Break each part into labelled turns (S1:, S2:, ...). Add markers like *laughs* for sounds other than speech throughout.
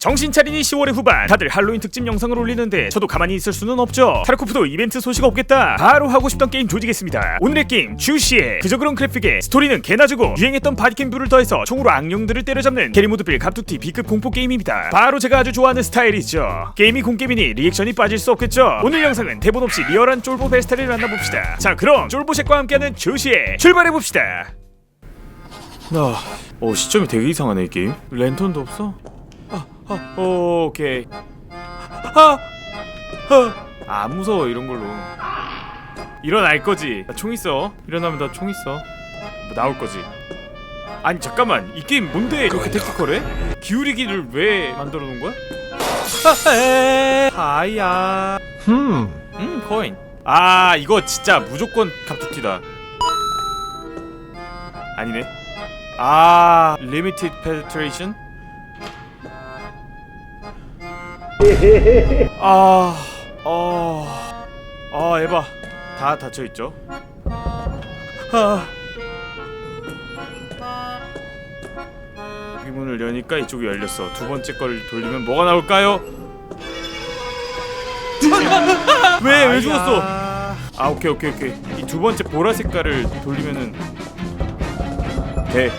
S1: 정신 차리니 10월의 후반. 다들 할로윈 특집 영상을 올리는데 저도 가만히 있을 수는 없죠. 타르코프도 이벤트 소식 없겠다. 바로 하고 싶던 게임 조지겠습니다. 오늘의 게임 주시의 그저 그런 그래픽에 스토리는 개나 주고 유행했던 바디캠 뷰를 더해서 총으로 악령들을 때려잡는 게리모드빌 갑툭튀 B급 공포 게임입니다. 바로 제가 아주 좋아하는 스타일이죠. 게임이 공게임이니 리액션이 빠질 수 없겠죠. 오늘 영상은 대본 없이 리얼한 쫄보 베스타를 만나봅시다. 자 그럼 쫄보색과 함께하는 주시의 출발해봅시다. 나... 어 시점이 되게 이상하네 이 게임. 랜턴도 없어? 아, 아, 오, 오케이. 아, 아, 안 무서워 이런 걸로. 일어날 거지. 나 총 있어. 일어나면 나 총 있어. 뭐 나올 거지. 아니 잠깐만 이 게임 뭔데 그렇게 택티컬해? 기울이기를 왜 만들어 놓은 거야? 아야.
S2: 흠.
S1: 음 코인. 아 이거 진짜 무조건 갑툭튀다. 아니네. 아 리미티드 페네트레이션? *laughs* 아, 어, 아, 에바 다 닫혀 있죠. 아, 이 문을 여니까 이쪽이 열렸어. 두 번째 걸 돌리면 뭐가 나올까요? *laughs* 왜, 왜 죽었어? 아, 오케이, 오케이, 오케이. 이 두 번째 보라 색깔을 돌리면은 돼.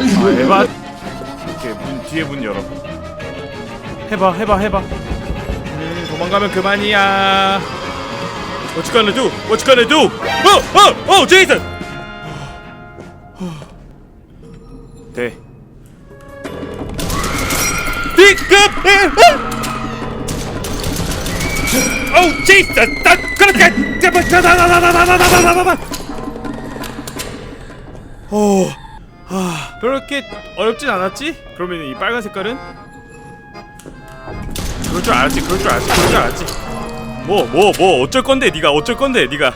S1: 아, 에바. 이렇게 문 뒤에 문 열어. 해봐, 해봐, 해봐. 음, 도망가면 그만이야. What you gonna do? What you gonna do? Oh, oh, oh, Jason! 돼. B급! Oh, Jason! 나 그렇게 제발 다다다다다다다다다다. 오. 아, 그렇게 어렵진 않았지? 그러면 이 빨간 색깔은 그럴 줄 알았지. 그럴 줄 알았지. 그럴 줄 알았지. 뭐 뭐 뭐 어쩔 건데 네가 어쩔 건데 네가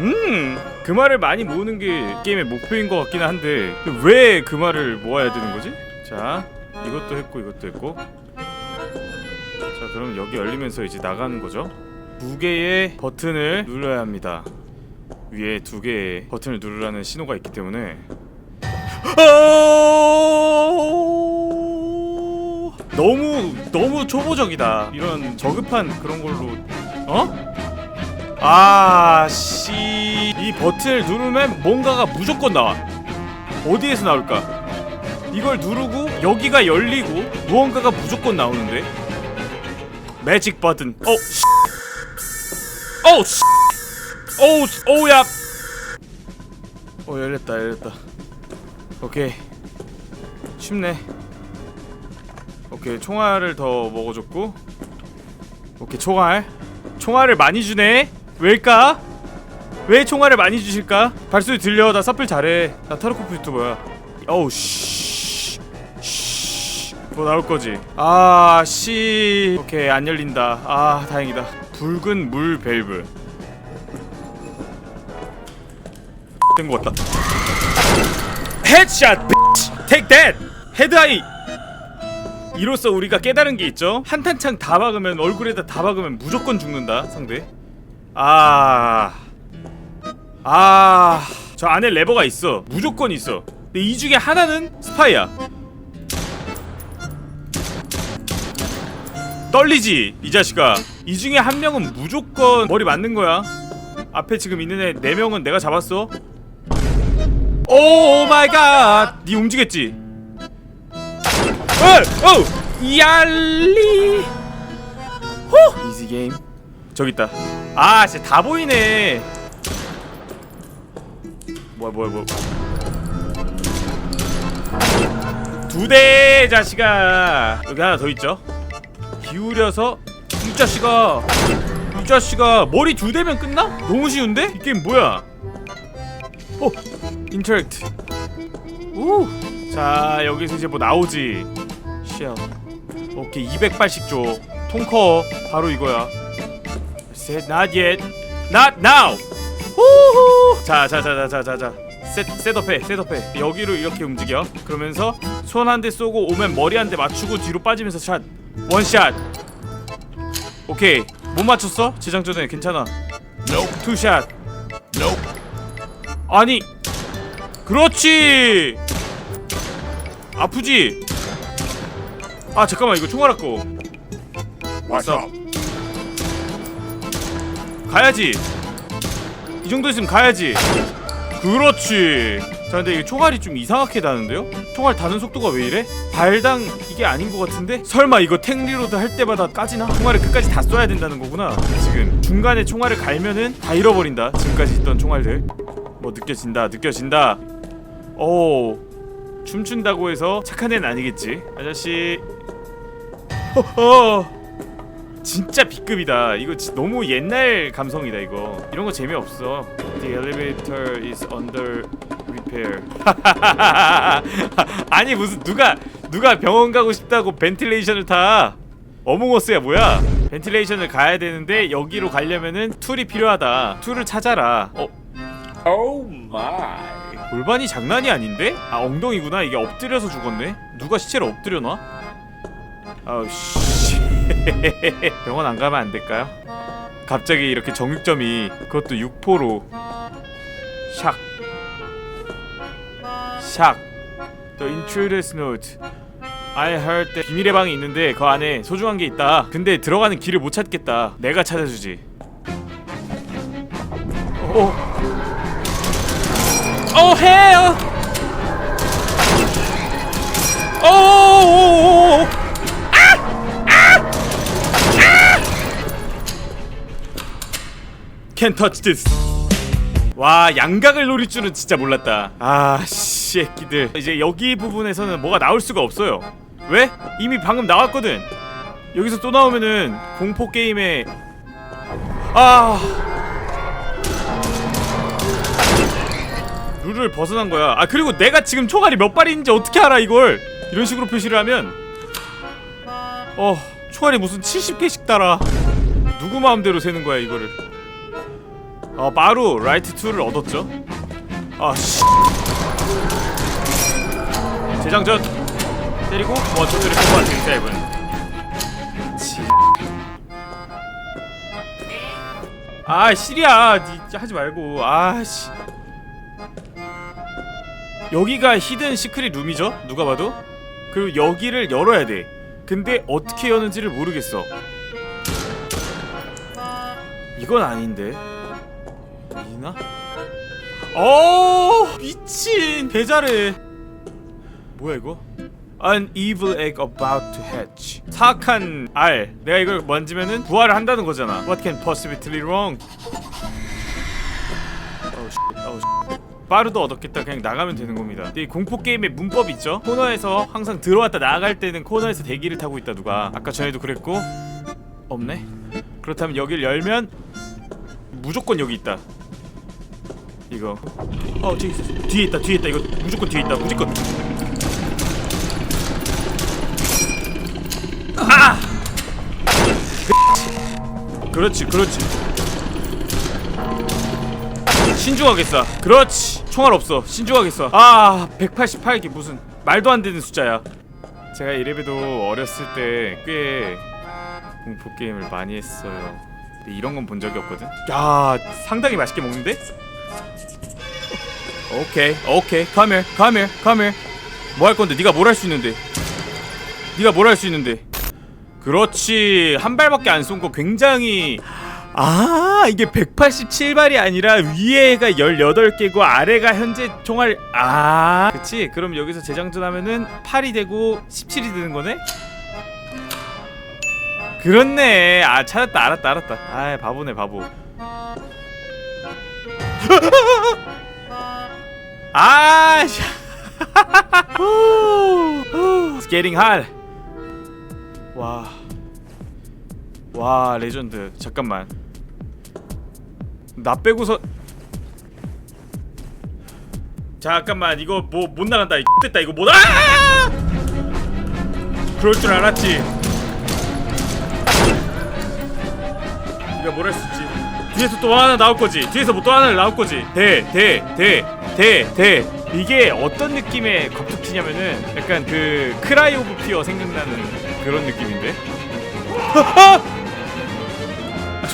S1: 음. 그 말을 많이 모으는 게 게임의 목표인 것 같기는 한데 왜 그 말을 모아야 되는 거지? 자, 이것도 했고 이것도 했고. 자, 그럼 여기 열리면서 이제 나가는 거죠. 두 개의 버튼을 눌러야 합니다. 위에 두 개의 버튼을 누르라는 신호가 있기 때문에 어... 너무 너무 초보적이다. 이런 저급한 그런 걸로 어? 아, 씨. 이 버튼을 누르면 뭔가가 무조건 나와. 어디에서 나올까? 이걸 누르고 여기가 열리고 무언가가 무조건 나오는데. 매직 버튼. 어. 씨. 어. 씨. 어우, 씨. 어우 야. 어, 열렸다. 열렸다. 오케이. 쉽네. 오케이. 총알을 더 먹어 줬고. 오케이. 총알. 총알을 많이 주네. 왜일까? 왜 총알을 많이 주실까? 발소리 들려. 나 사플 잘해. 나 타르코프 유튜버야. 어우 씨. 씨. 뭐 나올 거지? 아, 씨. 오케이. 안 열린다. 아, 다행이다. 붉은 물 밸브. 된것 같다. 헤드샷. Take that. 헤드아이. 이로써 우리가 깨달은 게 있죠. 한탄창 다 박으면 얼굴에다 다 박으면 무조건 죽는다 상대. 아, 아, 저 안에 레버가 있어. 무조건 있어. 근데 이 중에 하나는 스파이야. 떨리지 이 자식아. 이 중에 한 명은 무조건 머리 맞는 거야. 앞에 지금 있는 애네 명은 내가 잡았어. 오 마이 갓. 니 움직였지? 어! 어! 얄리! 호! 이지 게임. 저기 있다. 아, 진짜 다 보이네. 뭐야, 뭐야, 뭐야. 두 대, 자식아. 여기 하나 더 있죠? 기울여서 이 자식아. 이 자식아 머리 두 대면 끝나? 너무 쉬운데? 이 게임 뭐야? 어, 인터랙트. 우. 자, 여기서 이제 뭐 나오지. 쉘. 오케이 280조. 통커. 바로 이거야. Said not yet. Not now. 후후! 자자자자자자자. 셋, 셋업해 셋업해. 여기로 이렇게 움직여. 그러면서 손 한 대 쏘고 오면 머리 한 대 맞추고 뒤로 빠지면서 샷. 원샷 오케이. 못 맞췄어? 재장전에 괜찮아. 투샷 아니 그렇지 아프지? 아 잠깐만 이거 총알 아까워 왔어 가야지 이 정도 있으면 가야지 그렇지 자 근데 이게 총알이 좀 이상하게 다는데요? 총알 다는 속도가 왜 이래? 발당 이게 아닌 것 같은데? 설마 이거 탱리로드 할 때마다 까지나? 총알을 끝까지 다 쏴야 된다는 거구나 지금 중간에 총알을 갈면은 다 잃어버린다 지금까지 있던 총알들 뭐 느껴진다 느껴진다 오 춤춘다고 해서 착한 애는 아니겠지? 아저씨. 허허 진짜 B급이다. 이거 지- 너무 옛날 감성이다 이거. 이런 거 재미없어. The elevator is under repair. *laughs* 아니 무슨 누가 누가 병원 가고 싶다고 벤틸레이션을 타? 어몽어스야 뭐야? 벤틸레이션을 가야 되는데 여기로 가려면은 툴이 필요하다. 툴을 찾아라. 어?
S2: Oh my.
S1: 골반이 장난이 아닌데? 아 엉덩이구나. 이게 엎드려서 죽었네. 누가 시체를 엎드려 놔? 아우 씨. *laughs* 병원 안 가면 안 될까요? 갑자기 이렇게 정육점이 그것도 6포로 샥. 샥. The intruder's note. I heard that 비밀의 방이 있는데 그 안에 소중한 게 있다. 근데 들어가는 길을 못 찾겠다. 내가 찾아주지. 오 Oh hell! Oh! Can't touch this. 와 양각을 노릴 줄은 진짜 몰랐다. 아 씨끼들 이제 여기 부분에서는 뭐가 나올 수가 없어요. 왜? 이미 방금 나왔거든. 여기서 또 나오면은 공포 게임에 아 룰을 벗어난 거야. 아 그리고 내가 지금 총알이 몇 발인지 어떻게 알아 이걸? 이런 식으로 표시를 하면 어 총알이 무슨 70개씩 달아. 누구 마음대로 세는 거야 이거를? 어 바로 라이트 2를 얻었죠. 아 씨. 재장전 때리고 쓰리 포 원투 세븐. 치. 아 시리야 니 하지 말고 아씨. 여기가 히든 시크릿 룸이죠? 누가 봐도? 그리고 여기를 열어야 돼. 근데 어떻게 여는지를 모르겠어. 이건 아닌데. 이나? 어 미친 개잘해. 뭐야 이거? An evil egg about to hatch. 사악한 알. 내가 이걸 만지면은 부활을 한다는 거잖아. What can possibly wrong? 빠르도 얻었겠다. 그냥 나가면 되는 겁니다. 근데 이 공포 게임의 문법 있죠? 코너에서 항상 들어왔다 나갈 때는 코너에서 대기를 타고 있다 누가. 아까 전에도 그랬고. 없네. 그렇다면 여길 열면 무조건 여기 있다. 이거. 어 뒤에 있어 뒤에 있다 뒤에 있다. 이거 무조건 뒤에 있다 무조건. 아! 그렇지 그렇지. 신중하게 쏴 그렇지 총알 없어. 신중하게 쏴아 188개 무슨 말도 안 되는 숫자야. 제가 이래봬도 어렸을 때 꽤 공포 게임을 많이 했어요. 근데 이런 건 본 적이 없거든? 야 상당히 맛있게 먹는데? 오케이 오케이. Come here come here come here. 뭐 할 건데? 네가 뭘 할 수 있는데? 네가 뭘 할 수 있는데? 그렇지. 한 발밖에 안 쏜 거 굉장히 아 이게 187발이 아니라 위에가 18개고 아래가 현재 총알 아 그치 그럼 여기서 재장전하면은 8이 되고 17이 되는 거네 그렇네 아 찾았다 알았다 알았다 아 바보네 바보 *laughs* 아 씨. It's getting hard 와. 와, 레전드. 잠깐만. 나 빼고서 잠깐만. 이거 뭐 못 나간다. 이 됐다. 이거 못 아! 그럴 줄 알았지. 네가 뭘 있지? 뒤에서 또 하나 나올 거지. 뒤에서 뭐 또 하나 나올 거지. 대, 대, 대, 대, 대. 이게 어떤 느낌의 갑툭튀냐면은 약간 그 크라이 오브 피어 생각나는 그런 느낌인데. *laughs*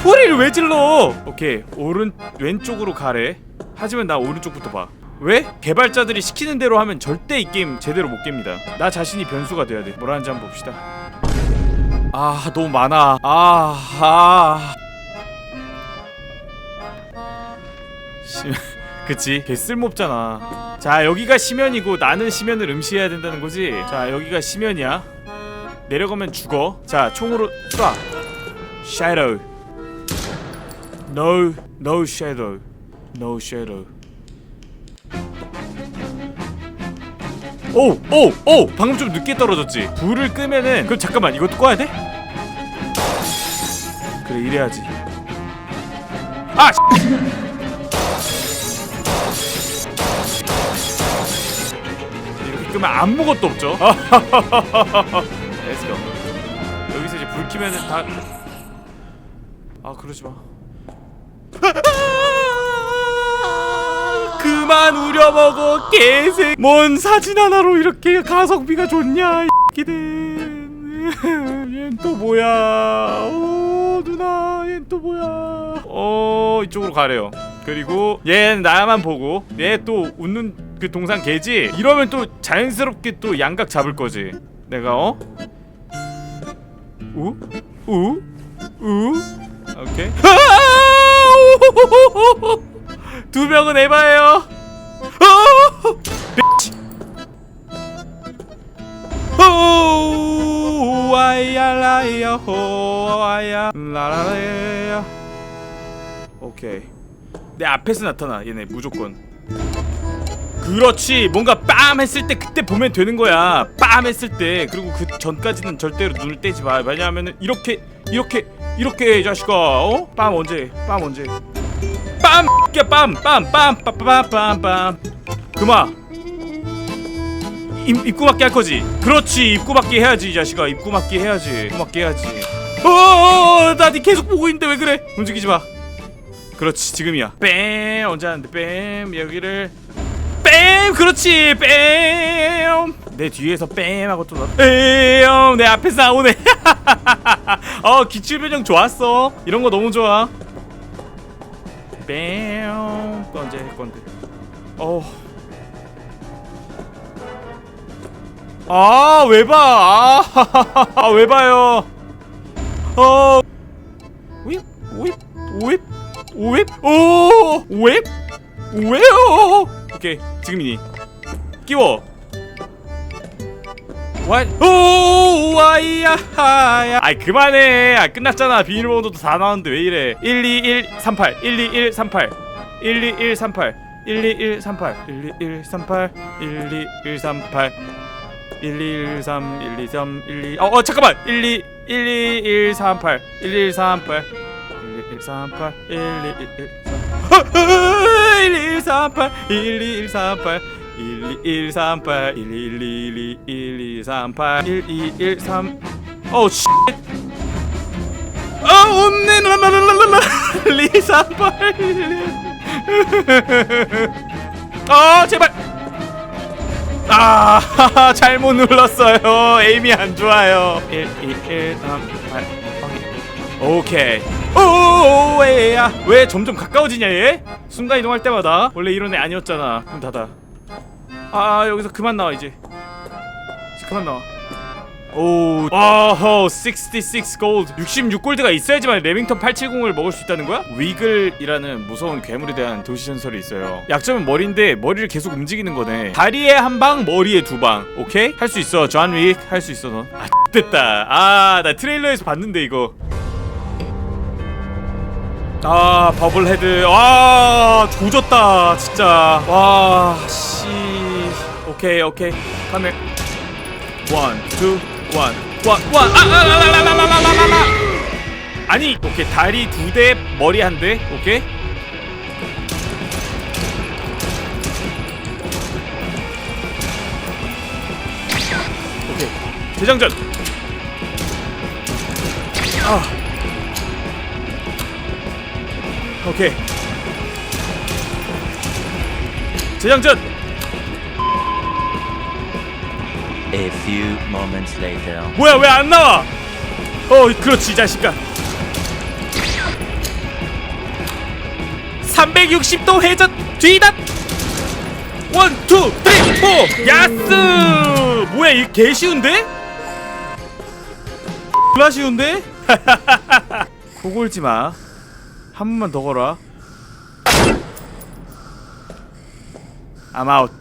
S1: 소리를 왜 질러? 오케이 오른 왼쪽으로 가래. 하지만 나 오른쪽부터 봐. 왜? 개발자들이 시키는 대로 하면 절대 이 게임 제대로 못 깹니다. 나 자신이 변수가 돼야 돼. 뭐라는지 한번 봅시다. 아 너무 많아. 아 아. 시... *laughs* 그치 개 쓸모없잖아. 자 여기가 심연이고 나는 심연을 음시해야 된다는 거지. 자 여기가 심연이야. 내려가면 죽어. 자 총으로 쏴. Shadow. No, no shadow. No shadow. 오, 오, 오! 방금 좀 늦게 떨어졌지. 불을 끄면은 그럼 잠깐만 이것도 꺼야 돼? 그래 이래야지. 아! 이렇게 끄면 아무것도 없죠. *laughs* Let's go. 여기서 이제 불 켜면은 다. 아 그러지 마. *laughs* 그만 우려먹어 개새 뭔 사진 하나로 이렇게 가성비가 좋냐 이끼들 얜 *laughs* 또 뭐야 오 누나 얜 또 뭐야 어 이쪽으로 가래요 그리고 얘는 나만 보고 얘 또 웃는 그 동상 개지 이러면 또 자연스럽게 또 양각 잡을 거지 내가 어? 우? 우? 우? 오케이. 두 명은 에바예요. 호와이야라이야 호와야 라라라야 오케이. 내 앞에서 나타나 얘네 무조건. 그렇지. 뭔가 빰 했을 때 그때 보면 되는 거야. 빰 했을 때. 그리고 그 전까지는 절대로 눈을 떼지 마. 왜냐하면은 이렇게 이렇게 이렇게 이 자식아. 어? 빰 언제? 빰 언제? 빰! 야 빰! 빰! 빰! 빰 빰빰빰빰. 그만 입, 입구 맞게 할 거지? 그렇지 입구 맞게 해야지 이 자식아. 입구 맞게 해야지. 입구 맞게 해야지. 어어어 나 니 계속 보고 있는데 왜 그래? 움직이지 마. 그렇지 지금이야. 뺨 언제 하는데 뺨 여기를 뺨 그렇지 뺨내 뒤에서 뺨 하고 또 뺨 내 앞에서 나오네 *laughs* 어 기출 변형 좋았어 이런 거 너무 좋아 뺨. 또 언제 할 건데? 어. 아, 왜 봐? 아, *laughs* 왜 봐요? 어. 윕, 윕, 윕, 윕, 오, 윕, 왜요? 오케이, 지금이니. 끼워. 와, 오, 와이야, 하야. 아이 그만해. 아 끝났잖아. 비밀번호도 다 나왔는데 왜 이래? 12138, 12138, 12138, 12138, 12138, 12138, 123, 123, 12. 어, 어 잠깐만. 12, 12138, 1138, 1138, 1138, 1138. 12138 112 1238 1213 어우 씨. 아 없네. 라라라라라 238 아 제발. 아 *laughs* 잘못 눌렀어요. 에임이 안 좋아요. 1 2 1 3 8 오케이. 오웨야 왜 점점 가까워지냐 얘? 순간 이동할 때마다. 원래 이런 애 아니었잖아. 문 닫아. 아 여기서 그만 나와 이제. 이제 그만 나와. 오 아허 66 골드 66골드가 있어야지만 레밍턴 870을 먹을 수 있다는 거야? 위글이라는 무서운 괴물에 대한 도시 전설이 있어요. 약점은 머리인데 머리를 계속 움직이는 거네. 다리에 한 방 머리에 두 방. 오케이? 할 수 있어 존 윅 할 수 있어 넌 아 됐다. 아 나 트레일러에서 봤는데 이거 아 버블헤드 아 조졌다 진짜 와씨 오케이 오케이 카메 원투원원원아아라라라라라라라 아니 오케이 다리 두 대 머리 한 대 오케이 오케이 대장전 아 오케이 재장전
S3: A few moments later.
S1: 뭐야 왜 안 나와 어 그렇지 이 자식아 360도 회전 뒤다 원, 투, 쓰리, 포! 야스! 뭐야, 이게 개 쉬운데? 졸라 쉬운데? *laughs* 코골지 마. 한 번만 더 걸어. I'm out.